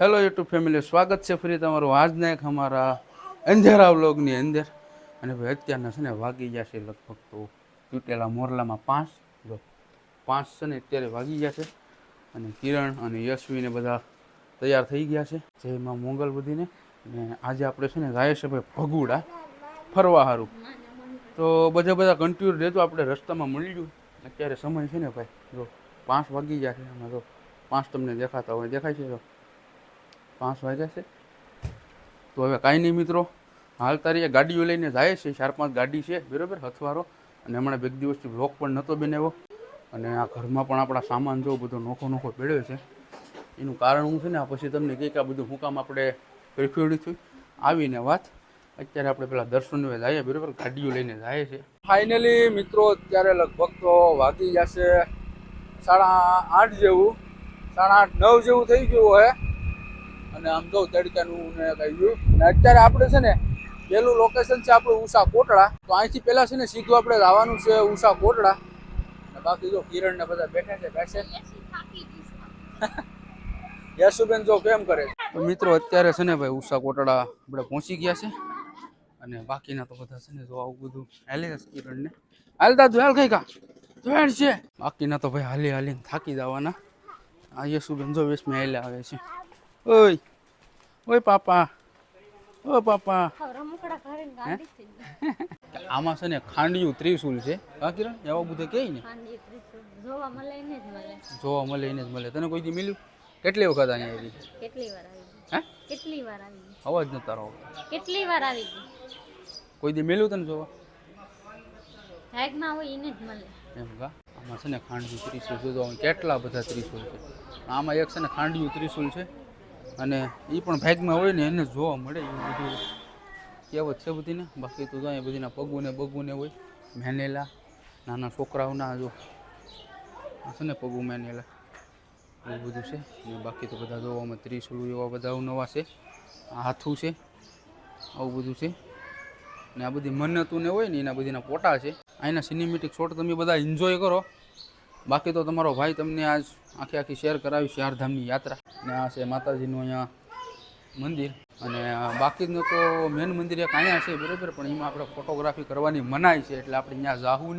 Hello YouTube family સ્વાગત છે ફરી તમારું આજના એક અમારા અંધેરા વ્લોગની અંદર. અને ભાઈ, અત્યારના છે ને વાગી ગયા છે લગભગ તો તૂટેલા મોરલામાં પાંચ. જો, પાંચ છે ને અત્યારે વાગી ગયા છે. અને કિરણ અને યશવીને બધા તૈયાર થઈ ગયા છે. જેમાં મોંગલ બધીને અને આજે આપણે છે ને જાય છે ભાઈ ભગુડા ફરવા સારું તો બધા બધા કન્ટિન્યુ રહેતો આપણે રસ્તામાં મળી ગયું. અત્યારે સમય છે ને ભાઈ, જો પાંચ વાગી છે. આમાં તો પાંચ તમને દેખાતા હોય, દેખાય છે, જો. પાંચ વાગ્યા છે. તો હવે કાંઈ નહીં મિત્રો, હાલ તારી ગાડીઓ લઈને જાય છે, ચાર પાંચ ગાડી છે, બરાબર, હથવારો. અને હમણાં બે દિવસથી બ્લોક પણ નહોતો બનાવ્યો. અને આ ઘરમાં પણ આપણા સામાન જો બધો નોખો નોખો પડ્યો છે. એનું કારણ હું છે ને, આ પછી તમને કંઈક આ બધું હું કામ આપણે પ્રિફ્યુડ થયું. આવીને વાત. અત્યારે આપણે પેલા દર્શન જઈએ, બરાબર, ગાડીઓ લઈને જાય છે. ફાઇનલી મિત્રો, અત્યારે લગભગ તો વાગી જશે સાડા આઠ જેવું. સાડા આઠ, નવ જેવું થઈ ગયું હોય. અને આમ જો તડકાનું ને કઈ ગયું ને અત્યારે આપણે છે ને પેલું લોકેશન છે આપણું ઉષા કોટડા. તો અહીંથી પહેલાં છે ને સીધું આપણે જવાનું છે ઉષા કોટડા. બાકી જો કિરણ ને બધા બેઠા છે, બેસે. યશુબેન જો કેમ કરે મિત્રો, અત્યારે છે ને ભાઈ ઉષા કોટડા આપણે પહોંચી ગયા છે. અને બાકીના તો બધા છે ને જો આવું બધું હાલે છે કિરણને. હાલતા તું હાલ કઈ કા જોડ છે. બાકીના તો ભાઈ હાલી હાલીને થાકી જવાના. આ યશુબેન જો વેસમાં હાલે આવે છે. ઓય ઓય પાપા ઓ પાપા. આમાં છે ને ખાંડિયું ત્રિશુલ છે. હા કિરણ? એવા બધું કહે ને? જોવા મળે ને જ મળે. જોવા મળે એને જ મળે. તને કોઈ દી મળ્યું? કેટલી વખત અહીંયા આવી? કેટલી વાર આવી? હે? કેટલી વાર આવી? અવાજ ન તારો કેટલી વાર આવી કોઈ દી મળ્યું તને જોવા? ભાગમાં હોય એને જ મળે. એમ કા? આમાં છે ને ખાંડિયું ત્રિશુલ જોવા કેટલા બધા ત્રિશુલ છે. આમાં એક છે ને ખાંડિયું ત્રિશુલ છે. અને એ પણ ભાગમાં હોય ને એને જોવા મળે એવું બધું. કહેવત છે બધીને બાકી તો અહીંયા બધીના પગુને બગુને હોય મેનેલા નાના છોકરાઓના જો. છે ને પગુ મેનેલા એવું બધું છે. ને બાકી તો બધા જોવામાં ત્રિશુલ એવા બધા નવા છે. હાથું છે. આવું બધું છે. ને આ બધી મન્નતું ને હોય ને એના બધીના પોટા છે. અહીંના સિનેમેટિક શોટ તમે બધા એન્જોય કરો. બાકી તો તમારો ભાઈ તમને આજ આખી આખી શેર કરાવી ચારધામની યાત્રા. ને આ છે માતાજીનું અહીંયા મંદિર. અને બાકીનું તો મેન મંદિર એક અહીંયા છે બરાબર, પણ એમાં આપણે ફોટોગ્રાફી કરવાની મનાઈ છે, એટલે આપણે અહીંયા જાહું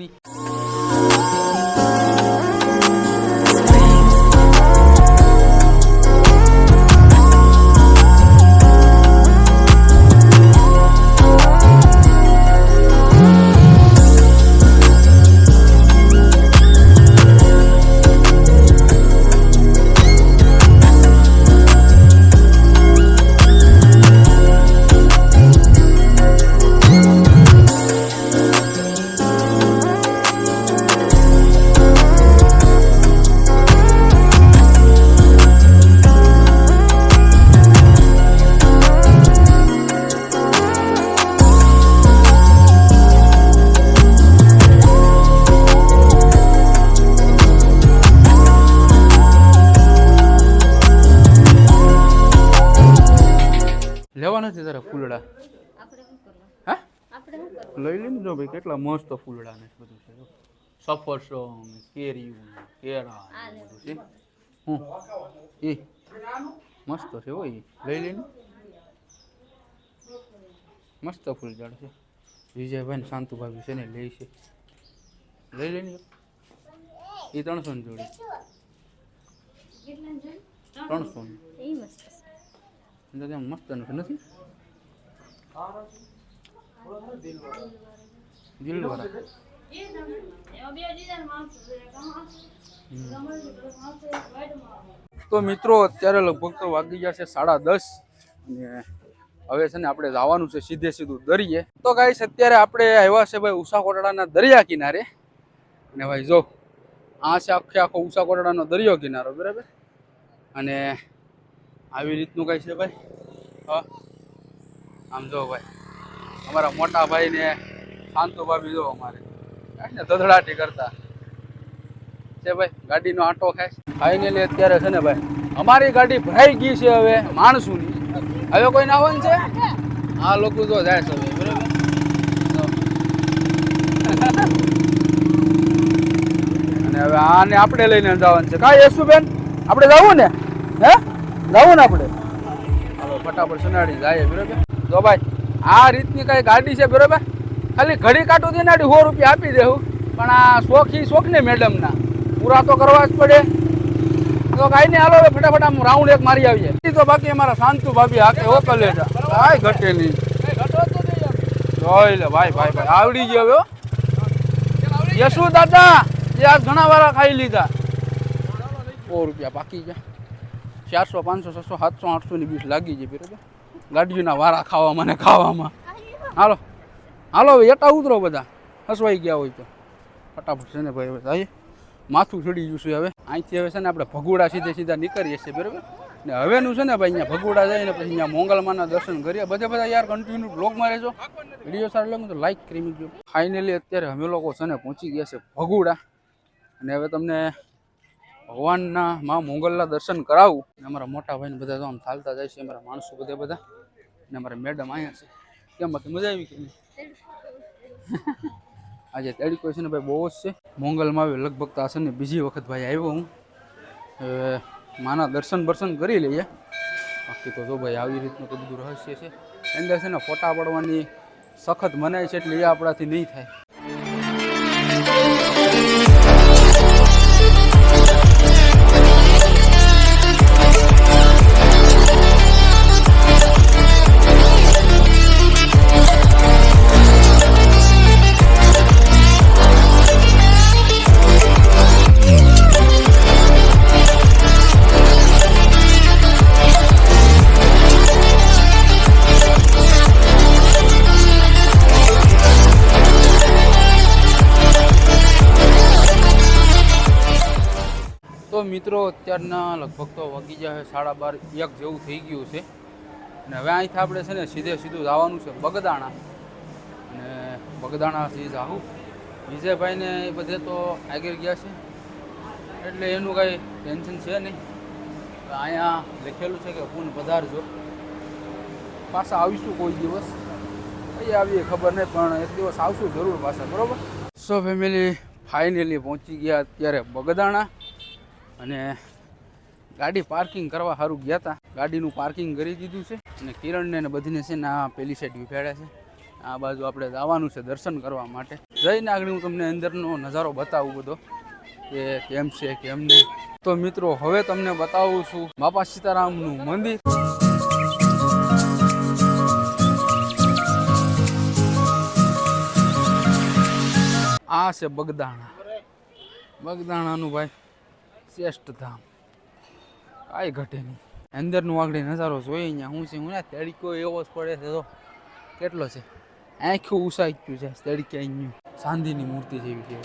લઈ લઈને જો ભાઈ કેટલા મસ્ત ફૂલડા ને બધું છે સફરસમ કેરીયું કેળા બધું છે. હું એ મસ્ત છે હો એ. લઈ લઈને મસ્ત ફૂલ ઝાડ છે. વિજયભાઈ ને શાંતુભાભી છે ને લે છે. લઈ લઈને એ ત્રણસો ને જોડે. ત્રણસો ની. મસ્ત છે. મસ્ત નથી. દિલવાળા. તો મિત્રો અત્યારે લગભગ તો વાગી ગયા છે સાડા દસ અને હવે છે ને આપણે જવાનું છે સીધે સીધું દરિયે. તો ગાઈસ અત્યારે આપણે આવ્યા છે ભાઈ ઉષા કોટડાના દરિયા કિનારે. અને ભાઈ જો આ છે આખે આખો ઉષા કોટડાનો દરિયો કિનારો બરાબર? અને આવી રીતનું કઈ છે ભાઈ? હા. આમ જો ભાઈ. અમારા મોટા ભાઈ ને શાંતુ ભાભી જો અમારે. ને, ધધડાટી કરતા. છે ભાઈ, ગાડીનો આંટો ખાય ફાઇનલી અત્યારે છે ને ભાઈ, અમારી ગાડી ભરાઈ ગઈ છે હવે, માણસોની. હવે કોઈ આવવાનું છે? આ લોકો જો જાય છે હવે, બરાબર? અને હવે આને આપણે લઈને જવાનું છે. કાંઈ યશુબેન, આપણે જવું ને? હે? જવું ને આપણે? ફટાફટ સુનાડી જાય, બરોબર? જો ભાઈ આ રીતની કઈ ગાડી છે બરોબર? ખાલી ઘડી કાઢું દે નાડી સો રૂપિયા આપી દેવું પણ આ શોખી શોખ ને મેડમના. પૂરા તો કરવા જ પડે. તો કાંઈ નહીં, હાલો ફટાફટ આમ રાઉન્ડ એક મારી આવીએ. એ તો બાકી અમારા શાંતુ ભાભી હાકે હો કલે કાંઈ ઘટે નહીં. જોઈ લે, ભાઈ ભાઈ ભાઈ. આવડી ગયો હવે. યશુ દાદા, એ આજ ઘણા વાળા ખાઈ લીધા. સો રૂપિયા બાકી ગયા ચારસો, પાંચસો, છસો, સાતસો આઠસોની બીસ લાગી જાય બરાબર? ગાડીઓના વારા ખાવામાં ને ખાવામાં. હાલો. હાલો હવે, એટા ઉતરો બધા. હસવાઈ ગયા હોય તો. ફટાફટ છે ને ભાઈ, હવે ભાઈ માથું ચડી છે હવે. અહીંથી હવે છે ને આપણે ભગોડા સીધે સીધા નીકળીએ છીએ, બરાબર? ને હવેનું છે ને ભાઈ, અહીંયા ભગોડા જઈને પછી અહીંયા મોંગલમાના દર્શન કરીએ. બધા બધા યાર કન્ટિન્યુ બ્લોગમાં રહેજો. વીડિયો સારો લાગે તો લાઈક કરી મૂકજો. ફાઇનલી અત્યારે અમે લોકો છે ને પહોંચી ગયા છે ભગોડા. અને હવે તમને ભગવાનના મા મોંગલના દર્શન કરાવું. અમારા મોટા ભાઈને બધા તો આમ ચાલતા જાય છે, અમારા માણસો બધા બધા. અને અમારા મેડમ અહીંયા છે. કેમ બાકી મજા આવી કે આજે તડકો છે ને ભાઈ બહુ જ છે. મોંગલમાં આવ્યો લગભગ તો આ છે ને બીજી વખત ભાઈ આવ્યો હું. હવે માના દર્શન બર્શન કરી લઈએ. બાકી તો જો ભાઈ આવી રીતનું તો બધું રહસ્ય છે. અંદર છે ને ફોટા પાડવાની સખત મનાય છે એટલે એ આપણાથી નહીં થાય. મિત્રો, અત્યારના લગભગ તો વાગી જાય સાડા બાર, એક જેવું થઈ ગયું છે. અને હવે અહીંથી આપણે છે ને સીધે સીધું જવાનું છે બગદાણા. અને બગદાણાથી જાઉં વિજયભાઈને એ બધે તો આગળ ગયા છે. એટલે એનું કાંઈ ટેન્શન છે નહીં. અહીંયા લખેલું છે કે પૂન પધારજો. પાછા આવીશું કોઈ દિવસ. કઈ આવીએ ખબર નહીં, પણ એક દિવસ આવશું જરૂર પાછા, બરાબર? સો ફેમિલી ફાઇનલી પહોંચી ગયા અત્યારે બગદાણા. અને ગાડી પાર્કિંગ કરવા સારું ગયા હતા ગાડીનું પાર્કિંગ કરી દીધું છે. અને કિરણને ને બધીને છે ને આ પેલી સાઈડ ઉભેડ્યા છે. આ બાજુ આપણે જવાનું છે દર્શન કરવા માટે. જઈને આગળ હું તમને અંદરનો નજારો બતાવું બધો. કે કેમ છે, કેમ નહીં. તો મિત્રો, હવે તમને બતાવું છું બાપા સીતારામનું મંદિર. આ છે બગદાણા. બગદાણાનું ભાઈ શ્રેષ્ઠ ધામ કાંઈ ઘટે નહીં. અંદરનું આગળ નજારો જોઈએ અહીંયા. હું છે, હું ને તડકો એવો જ પડે છે તો કેટલો છે? આખું ઉસાઈ ગયું છે તડકે અહીંયા. ચાંદીની મૂર્તિ જેવી છે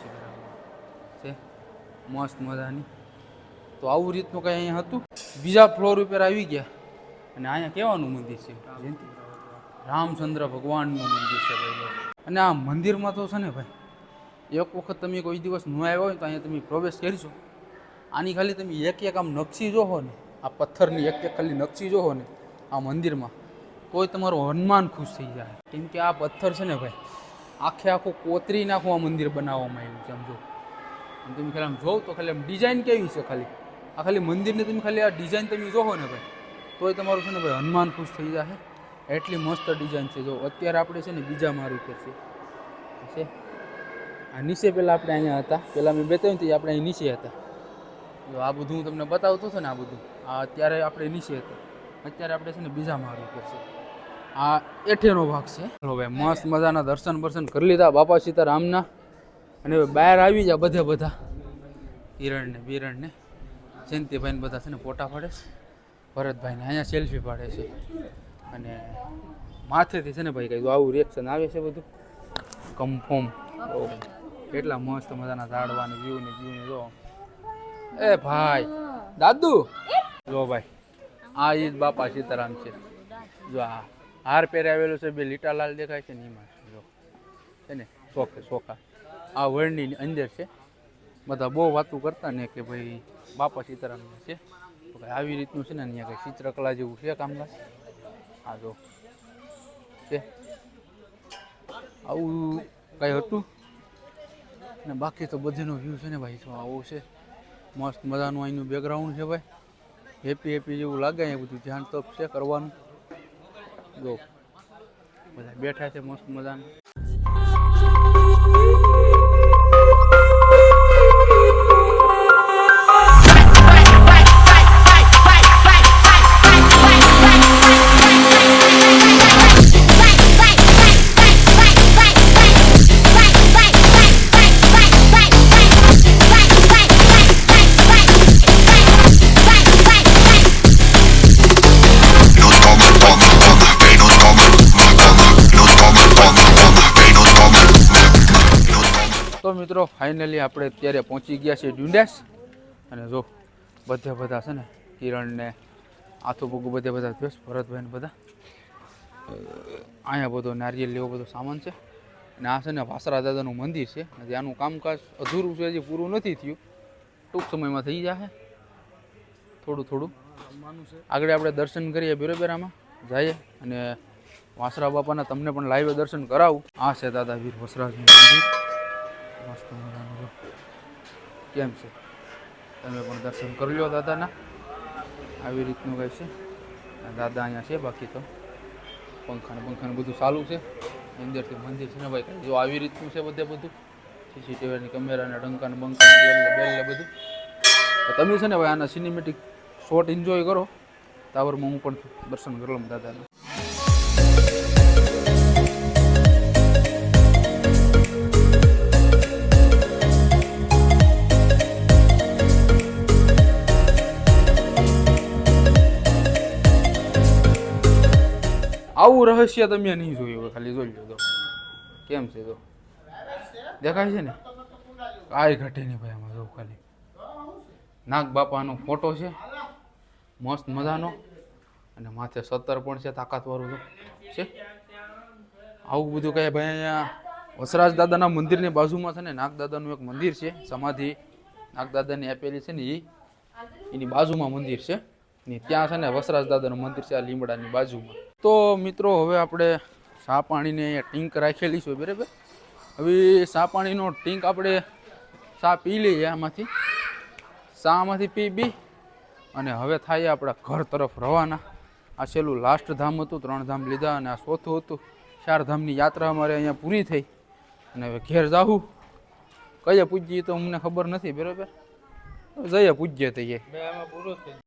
સીતારામ છે? મસ્ત મજાની. તો આવું રીતનું કંઈ અહીંયા હતું? બીજા ફ્લોર ઉપર આવી ગયા. અને અહીંયા કેવાનું મંદિર છે? રામચંદ્ર ભગવાનનું મંદિર છે, ભાઈ અને આ મંદિરમાં તો છે ને, ભાઈ એક વખત તમે કોઈ દિવસ ન આવ્યા હોય તો અહીંયા તમે પ્રવેશ કરશો. આની ખાલી તમે એક એક આમ નકશી જોહો ને, આ પથ્થરની એક એક ખાલી નકશી જોહો ને, આ મંદિરમાં, તોય તમારું હનુમાન ખુશ થઈ જાય. કેમ કે આ પથ્થર છે ને ભાઈ, આખે આખું કોતરી નાખું આ મંદિર બનાવવામાં આવ્યું છે, આમ જો. તમે ખાલી આમ જોવ તો ખાલી આમ ડિઝાઇન કેવી છે ખાલી. આ ખાલી મંદિરની તમે ખાલી આ ડિઝાઇન તમે જોહો ને ભાઈ, તોય તમારું છે ને ભાઈ હનુમાન ખુશ થઈ જાય. એટલી મસ્ત ડિઝાઇન છે, જો અત્યારે આપણે છે ને બીજા મારું ઉપર છે? આ નીચે પહેલાં આપણે અહીંયા હતા. પહેલાં મેં બતાવ્યું હતું આપણે અહીં નીચે હતા. જો આ બધું હું તમને બતાવતો હતો ને આ બધું, આ અત્યારે આપણે નીચે હતા. અત્યારે આપણે છે ને બીજા માળ ઉપર છે. આ એઠેનો ભાગ છે. હવે મસ્ત મજાના દર્શન બર્શન કરી લીધા બાપા સીતારામના. અને હવે બહાર આવી જા બધે બધા. હિરણને, બિરણને. જયંતિભાઈને બધા છે ને ફોટા પાડે છે. ભરતભાઈને, અહીંયા સેલ્ફી પાડે છે. અને માથેથી છે ને ભાઈ કંઈક આવું રિએક્શન આવે છે બધું? કન્ફર્મ કેટલા મસ્ત મજાના ઝાડવા ને વ્યૂ ને વ્યૂ ને જો. એ ભાઈ, દાદુ? જો ભાઈ, આ ઈ જ બાપા સીતારામ છે. જો આ હાર પહેરે આવેલું છે, બે લીટાલાલ દેખાય છે ને એમાં જો. છે ને? ચોખે ચોખા આ વર્ણની અંદર છે. બધા બહુ વાતું કરતા ને કે ભાઈ બાપા સીતારામ છે. આવી રીતનું છે ને અહીંયા કંઈ ચિત્રકલા જેવું છે કામકાજ? આ જો. છે. આવું કાંઈ હતું? ને બાકી તો બધીનો વ્યૂ છે ને ભાઈ જો આવો છે. મસ્ત મજાનું અહીંનું બેકગ્રાઉન્ડ છે ભાઈ. હેપી હેપી જેવું લાગે અહીંયા બધું. ધ્યાન તો છે કરવાનું. જો. બધા બેઠા છે મસ્ત મજાના. ફાઇનલી આપણે અત્યારે પહોંચી ગયા છીએ ડુંડાસ. અને જો બધે બધા છે ને, કિરણ ને આથો પગું બધે બધા ભરતભાઈ ને બધા. અહીંયા બધો નારિયેલ લેવો બધો સામાન છે. અને આ છે ને વાસરા દાદાનું મંદિર છે. ત્યાંનું કામકાજ અધૂરું છે, હજી પૂરું નથી થયું. ટૂંક સમયમાં થઈ જશે થોડું થોડું. આગળ આપણે દર્શન કરીએ બરોબર જઈએ અને વાસરા બાપાના તમને પણ લાઈવ દર્શન કરાવું. આ છે દાદા વીર વસરાજનું મંદિર. કેમ છે? તમે પણ દર્શન કરી લો દાદાના. આવી રીતનું કંઈ છે? દાદા અહીંયા છે બાકી તો. પંખાને પંખાને બધું ચાલુ છે. અંદરથી મંદિર છે ને ભાઈ જો આવી રીતનું છે બધે બધું? સીસીટીવીની કેમેરાને ડંકાને બંકાને બેલને બેલ બધું. તમે છે ને ભાઈ, આના સિનેમેટિક શોટ એન્જોય કરો. તાવરમાં હું પણ દર્શન કરી લઉં દાદાના. આવું રહસ્ય તમે નહીં જોયું હોય, ખાલી જોઈ લો કેમ છે તો? દેખાય છે ને? કાંઈ ઘટે નહીં ભાઈ આમાં, જો ખાલી. નાગ બાપાનો ફોટો છે. મસ્ત મજાનો. અને માથે સત્તર પણ છે, તાકાતવાળું છે? આવું બધું કહે ભાઈ અહીંયા વસરાજ દાદાના મંદિરની બાજુમાં છે ને, નાગ દાદાનું એક મંદિર છે, સમાધિ. નાગ દાદાની આપેલી છે ને એ એની બાજુમાં મંદિર છે. ને, ત્યાં છે ને વસરાજ દાદાનું મંદિર છે આ લીમડાની બાજુમાં. તો મિત્રો, હવે આપણે સા પાણીની અહીંયા ટીંક રાખેલી છે, બરાબર? હવે સા પાણીનો ટીંક આપણે સા પી લઈએ આમાંથી. સામાંથી પી બી, અને હવે થાય આપણા ઘર તરફ રવાના. આ છેલ્લું લાસ્ટ ધામ હતું, ત્રણ ધામ લીધા, અને આ ચોથું હતું. ચાર ધામની યાત્રા અમારે અહીંયા પૂરી થઈ. અને હવે ઘેર જાવું કયા પૂજ્ય તો અમને ખબર નથી, બરાબર? જઈએ પૂજ્ય થઈએ